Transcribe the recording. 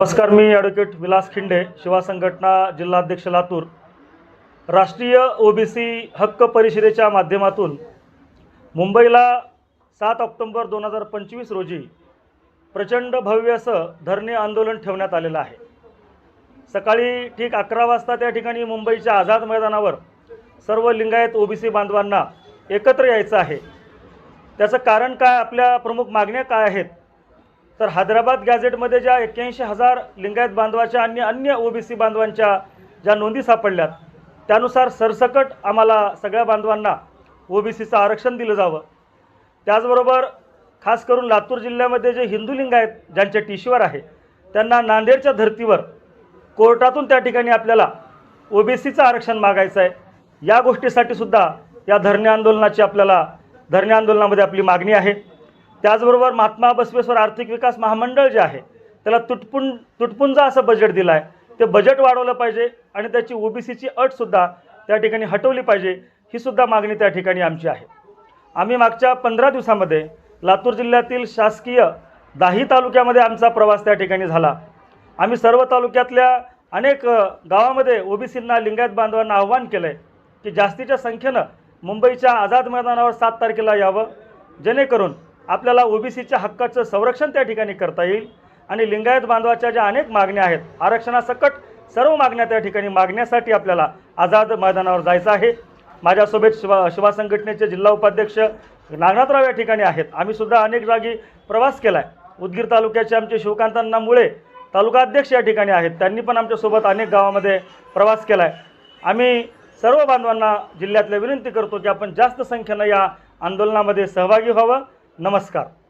नमस्कार मी ॲडव्होकेट विलास खिंडे शिवा संघटना जिल्हाध्यक्ष लातूर. राष्ट्रीय ओबीसी हक्क परिषदेच्या माध्यमातून मुंबईला सात ऑक्टोंबर दोन हजार पंचवीस रोजी प्रचंड भव्य असं धरणे आंदोलन ठेवण्यात आलेलं आहे. सकाळी ठीक अकरा वाजता त्या ठिकाणी मुंबईच्या आझाद मैदानावर सर्व लिंगायत ओबीसी बांधवांना एकत्र यायचं आहे. त्याचं कारण काय आपल्या प्रमुख मागण्या काय आहेत तर हैदराबाद गॅझेटमध्ये ज्या एक्क्याऐंशी हजार लिंगायत बांधवाच्या आणि अन्य ओबीसी बांधवांच्या ज्या नोंदी सापडल्यात त्यानुसार सरसकट आम्हाला सगळ्या बांधवांना ओबीसीचं आरक्षण दिलं जावं. त्याचबरोबर खास करून लातूर जिल्ह्यामध्ये जे हिंदू लिंगायत ज्यांच्या टिशीवर आहे त्यांना नांदेडच्या धर्तीवर कोर्टातून त्या ठिकाणी आपल्याला ओबीसीचं आरक्षण मागायचं आहे. या गोष्टीसाठी सुद्धा या धरणे आंदोलनाची आपल्याला धरणे आंदोलनामध्ये आपली मागणी आहे. त्याचबरोबर महात्मा बसवेश्वर आर्थिक विकास महामंडळ जे आहे त्याला तुटपुं तुटपुंजा असं बजेट दिलं आहे ते बजेट वाढवलं पाहिजे आणि त्याची ओबीसीची अटसुद्धा त्या ठिकाणी हटवली पाहिजे ही सुद्धा मागणी त्या ठिकाणी आमची आहे. आम्ही मागच्या पंधरा दिवसामध्ये लातूर जिल्ह्यातील शासकीय दाही तालुक्यामध्ये आमचा प्रवास त्या ठिकाणी झाला. आम्ही सर्व तालुक्यातल्या अनेक अ, गावामध्ये ओबीसींना लिंगायत बांधवांना आव्हान केलं आहे की जास्तीच्या संख्येनं मुंबईच्या आझाद मैदानावर सात तारखेला यावं जेणेकरून आपल्याला ओबीसीच्या हक्काचं संरक्षण त्या ठिकाणी करता येईल. आणि लिंगायत बांधवाच्या ज्या अनेक मागण्या आहेत आरक्षणासकट सर्व मागण्या त्या ठिकाणी मागण्यासाठी आपल्याला आझाद मैदानावर जायचं आहे. माझ्यासोबत शिवा शिवा संघटनेचे जिल्हा उपाध्यक्ष नागनाथराव या ठिकाणी आहेत. आम्ही सुद्धा अनेक जागी प्रवास केला आहे उदगीर तालुक्याचे आमचे शिवकांतांना मुळे तालुका अध्यक्ष या ठिकाणी आहेत. त्यांनी पण आमच्यासोबत अनेक गावामध्ये प्रवास केला आहे आम्ही सर्व बांधवांना जिल्ह्यातल्या विनंती करतो की आपण जास्त संख्येनं या आंदोलनामध्ये सहभागी व्हावं. नमस्कार.